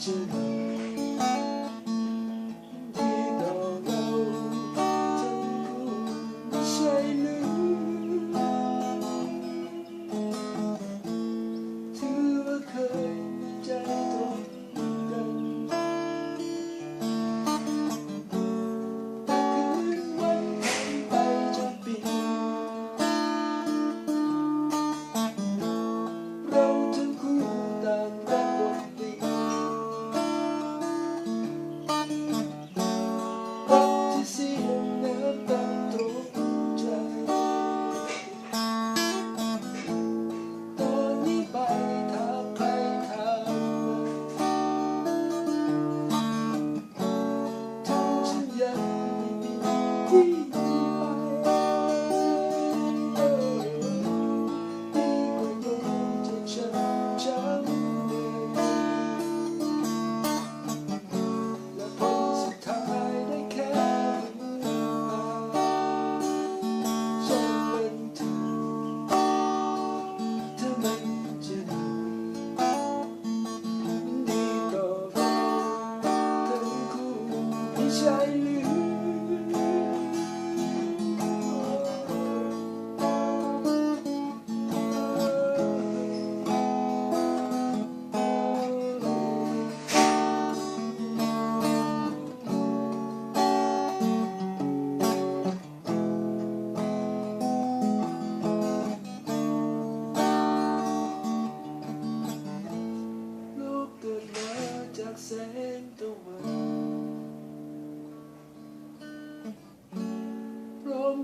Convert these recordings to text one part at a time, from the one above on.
to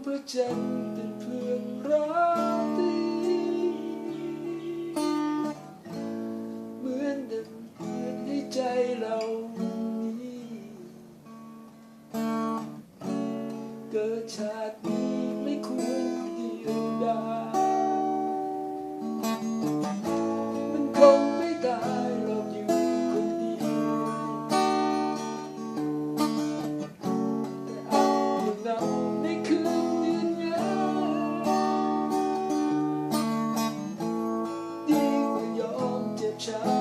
พระจันทร์เป็นเพื่อนราตรีเหมือนดังเพื่อนให้ใจเรานี้เกิดชาตินี้ไม่ควรเดียวดา child.